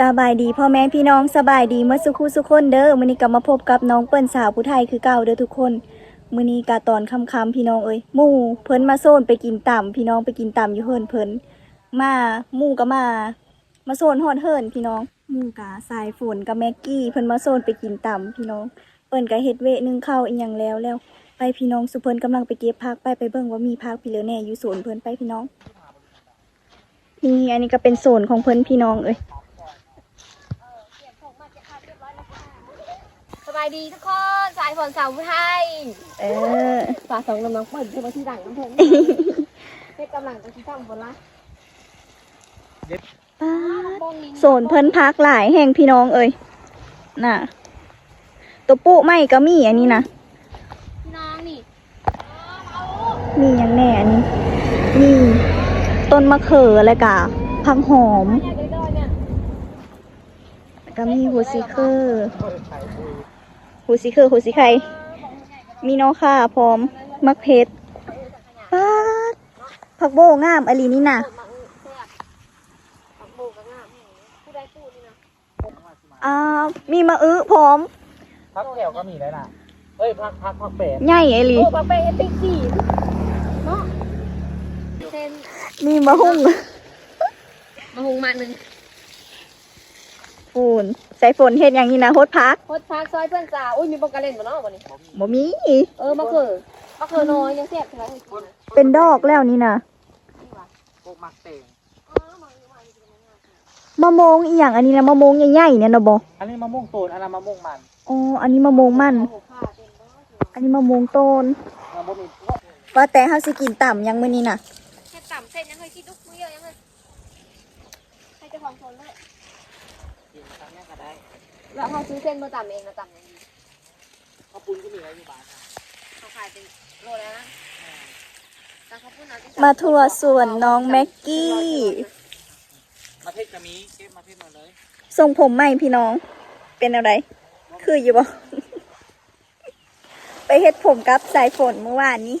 สบายดีพ่อแม่พี่น้องสบายดีเมื่อสุขุสุขคนเด้อมื้อนี้ก็มาพบกับน้องเปิ้นสาวผู้ไทยคือเก่าเด้อทุกคนมื้อนี้กะตอนค่ำๆพี่น้องเอ้ยหมู่เพิ่นมาโซนไปกินต่ำพี่น้องไปกินต่ำอยู่เฮิรนเพิ่นมาหมู่ก็มา มาโซนฮอดเฮิรนพี่น้องหมู่กะสายฝนกับแม็กกี้เพิ่นมาโซนไปกินต่ำพี่น้องเปิ้นก็เฮ็ดเวนึ่งข้าวอีหยังแล้วแล้ว ไปพี่น้องสุเพิ่นกำลังไปเก็บผักไปไปเบิ่งว่ามีผักพี่เหลือแน่อยู่สวนเพิ่นไปพี่น้องนี่อันนี้ก็เป็นโซนของเพิ่นพี่น้องเอ้ย สบายดีทุกคนสายฝนสาวผู้ไทยเออฝาสองกำลังเปิดขึ้นมาที่ดังน้ำเพลินให้กำลังจะที่ทำฝนละป้าดโซนเพิ่นพักหลายแห่งพี่น้องเอ้ยน่ะตัวปุไม่ก็มีอันนี้นะพี่น้องนี่มีอย่างแน่อันนี้มีต้นมะเขือแล้วก็ผักหอมเนี่ยดอยๆเนี่ยแล้วก็มีหูซีเคอร์ หูซีเคอร์หูซีไข่มีน้องข่าพร้อม มักเพชรป้าดผักโบงามอลีนี่น่ะมาเออแซ่บปักโบกับงามผู้ใดพูดนี่นะอ่ามีมะอื้อพร้อมพักแถวก็มีแล้วนะเอ้ยพักพักพักแปดใหญ่ไอหลีโอ้ปักเป้ติ๊กสี่เนาะเซนมีมะฮุ่งมาหุงมาหนึ่ง ปูนใส่ฝนเห็ดอย่างนี้นะโฮดพักโคตรพักซอยเพื่อนสาวอุ้ยมีโปรแกรมเล่นบ่เนาะวันนี้ บ่มี เออมาเขือมาเขือน้อยยังแซ่บใช่ไหมให้กินนะเป็นดอกแล้วนี่นะนี่ว่ะพวกมักเตงอ๋อมาอยู่มาอยู่ตรงนี้มะมงอีหยังอันนี้นะมะมงใหญ่ๆเนี่ยนะบออันนี้มะม่วงตูนอันนั้นมะม่วงมันอ๋ออันนี้มะมงมันโอ้โหผ้าเต็มบ้านอันนี้มะมงต้นมะม่วงมีว่าแต่เฮาสิกินต่ำยังมื้อนี้น่ะแค่ต่ำเส้นยังเคยคิดทุกมื้อเยอะยังเลยให้เจ้าของโซนเลย กินครั้งนี้ก็ได้ แล้วพอซื้อเส้นมาต่ำเองนะต่ำยังดีข้าวปุ้นก็มีไว้ที่บ้านนะเขาขายเป็นโลแล้วนะแต่เขาพูดนะที่มาทัวร์สวนน้องแม็กกี้ มาเทศก็มีเก็บมาเทศมาเลยทรงผมใหม่พี่น้อง เป็นอะไร คืออยู่บ่ ไปเฮ็ดผมกับสายฝนเมื่อวานนี้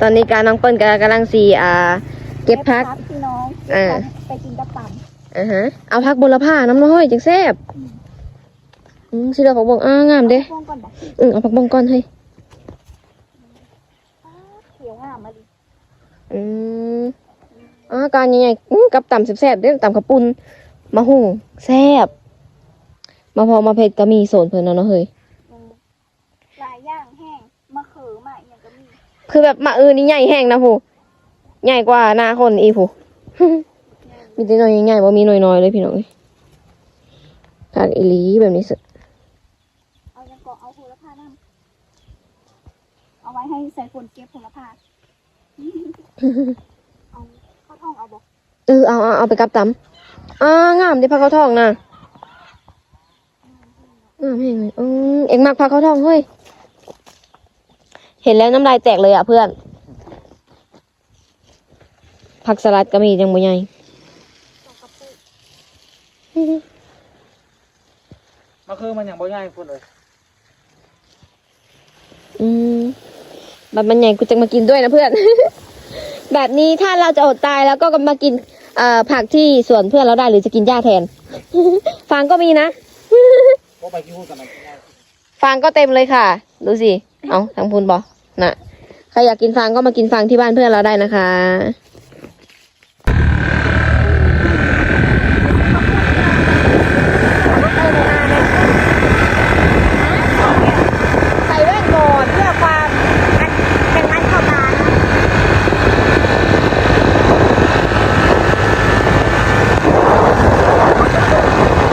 ตอนนี้การน้องเปิ้ลกำลังสีอ่า เก็บพัก พี่น้อง เออ ไปกินกระป๋ำ อ่าฮะเอาพักบุรพาน้ำน้อยจังแซ่บอืมสิเลือกผักบงอ้างามเด้ช่วงก่อนบ่อืมเอาผักบงก่อนให้เขียวงามมาดิอืมอ่าการใหญ่ๆอื้อกับต่ำแซ่บๆเด้ต่ำขับปุ้นมาหุงแซ่บมาพอมาเผ็ดก็มีโซนเพิ่นเนาะเนาะเฮ้ยหลายอย่างแห้งมะเขือมาอีหยังก็มีคือแบบมาเออนี่ใหญ่แห้งนะผู้ใหญ่กว่าหน้าคนอีผู้ มีแต่หน่อยใหญ่ๆบ่มีหน่อยๆเลยพี่น้องเอ้ยผักอีหลีแบบนี้สุดเอายังก็เอาโหระพาน้ำเอาไว้ให้ใส่ฝนเก็บโหระพาเอาเข้าท้องเอาบ่เออเอาเอาเอาไปกับตำอ่างามที่พักเขาทองนะงามแห้งเลยอืมเอ็งมักพักเขาทองเฮ้ยเห็นแล้วน้ำลายแตกเลยอะเพื่อนผักสลัดก็มีจังบ่ใหญ่ มาคือมันอย่างบ่ย่ายคนเลย อืมแบบมันใหญ่กูจะมากินด้วยนะเพื่อน แบบนี้ถ้าเราจะอดตายแล้วก็มากินเอ่อผักที่สวนเพื่อนเราได้หรือจะกินหญ้าแทน ฟางก็มีนะพวกไปกี่พูดกันนง่ายฟางก็เต็มเลยค่ะ ดูสิ เอาทางพูนบอน่ะ ใครอยากกินฟางก็มากินฟางที่บ้านเพื่อนเราได้นะคะ ใส่แว่นก่อนเพื่อความอันเป็นมันเข้าตานะ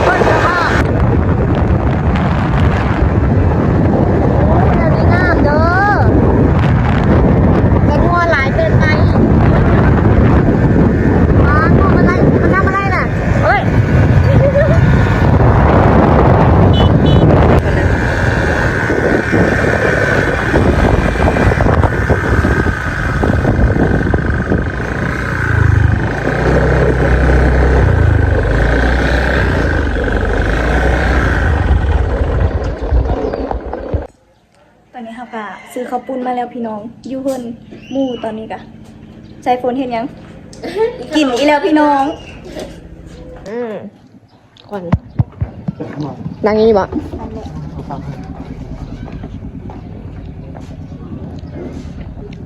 ต้นกระบอกโอ้ยอันนี้งามเด้อแต่งัวหลายเกินไปว้างัวมันอะไรมันทำอะไรน่ะ เฮ้ย ตอนนี้ค่ะค่ะซื้อ ข้าวปุ้นมาแล้วพี่น้องอยูเฮินหมู่ตอนนี้กะใส่ฝนเห็นยัง กินอีแล้วพี่น้อง อืมควันดังนี้บ่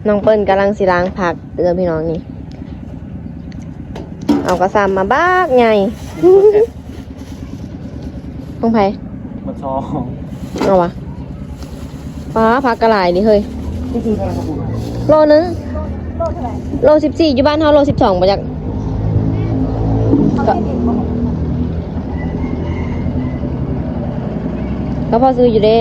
น้องเปิ้ลกำลังสิล้างผักเตือนพี่น้องนี่ เอากระซามมาบ้ากไงของไผมาซองเอาวะ ป้าผักกระหลายดิเฮ้ยนี่คือการขบุนโลนึงโลสิบสี่อยู่บ้านเฮาโลสิบสองมาจากก็ก็พอซื้ออยู่เด้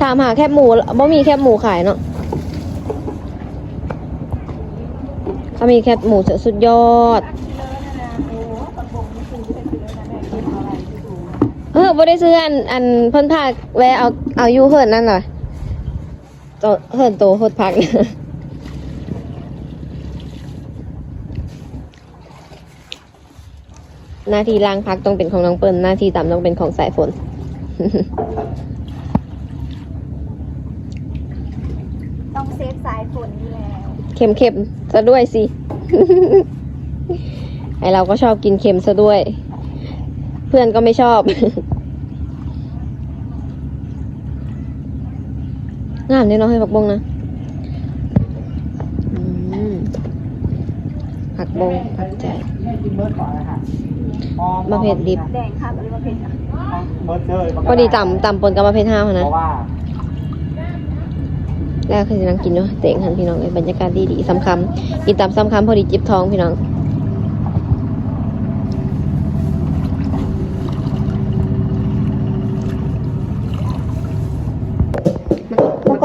ถามหาแคบหมูบ่มีแคบหมูขายเนาะเขามีแคบหมูสุดยอด เออบ่ได้ซื้ออันอันเพิ่นพาแวะเอาเอาอยู่เฮิรนนั่นน่ะโตเฮิรนโตโคตรพักหน้าที่ล้างพักต้องเป็นของน้องเปิ้ลหน้าที่ต่ำต้องเป็นของสายฝน ต้องเซฟสายฝนนี่แล้ว เค็มเค็มๆซะด้วยสิ ไอเราก็ชอบกินเค็มซะด้วยเพื่อนก็ไม่ชอบ งามเนี่ยเนาะให้ผักบงนะอืมผักบงผักใจกินเบิร์ดก่อนนะฮะมะเผ็ดดิบแดงค่ะหรือว่าเผ็ดอะเบิร์ดเจอพอดีต่ำต่ำปนกับมาเพชรห้าวเพนะราะว่าแล้วคือสินั่งกินเนาะเตงหันพี่น้องเอ้ยบรรยากาศดีดีๆซ้ำคำกินตามซ้ำคำพอดีจิบท้องพี่น้อง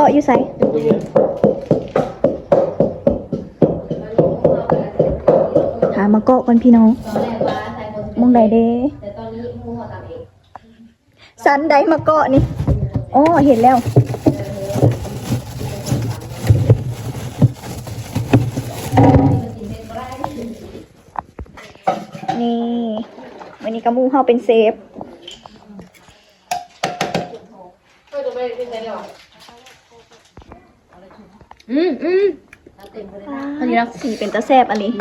ะอยู่ใส่หามะเกาะกันพี่น้องมองใดเด้แต่ตอนนี้มูหัวตามเองสันใดมะเกาะนี่อ๋อเห็นแล้วนี่วันนี้กระมูเฮาเป็นเซฟ อืมอืมอั นนี้แล้วสีเป็นตะแซบอันนี้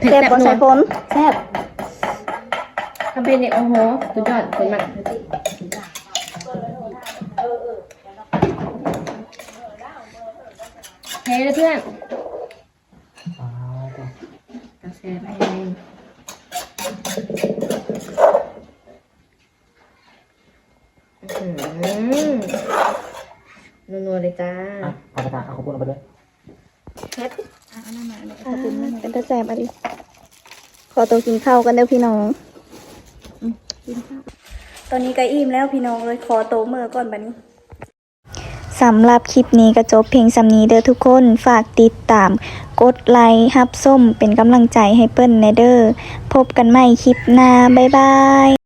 เผ็ดแซบแซ่บบ่นัใส่วฝนแซบทำเป็นเนี่ยโอ้โหสุดยอดคนมากเฮ้ยเพื่อนอ้าวจ้ะกาแฟไปเองนัวๆเลยจ้าอะเอาไปทานเอาขบุนเอาไปเลย เป็นตะแซบอันนี้ขอตัวกินข้าวกันเด้อพี่น้องอืมกินข้าวตอนนี้ก็อิ่มแล้วพี่น้องเลยขอโตวเมื่อก่อนบัดนี้สำหรับคลิปนี้ก็จบเพียงสำนี้เด้อทุกคนฝากติดตาม กดไลค์ฮับส้มเป็นกำลังใจให้เปิ้ลแนเด้อพบกันใหม่คลิปหน้า บ๊ายบาย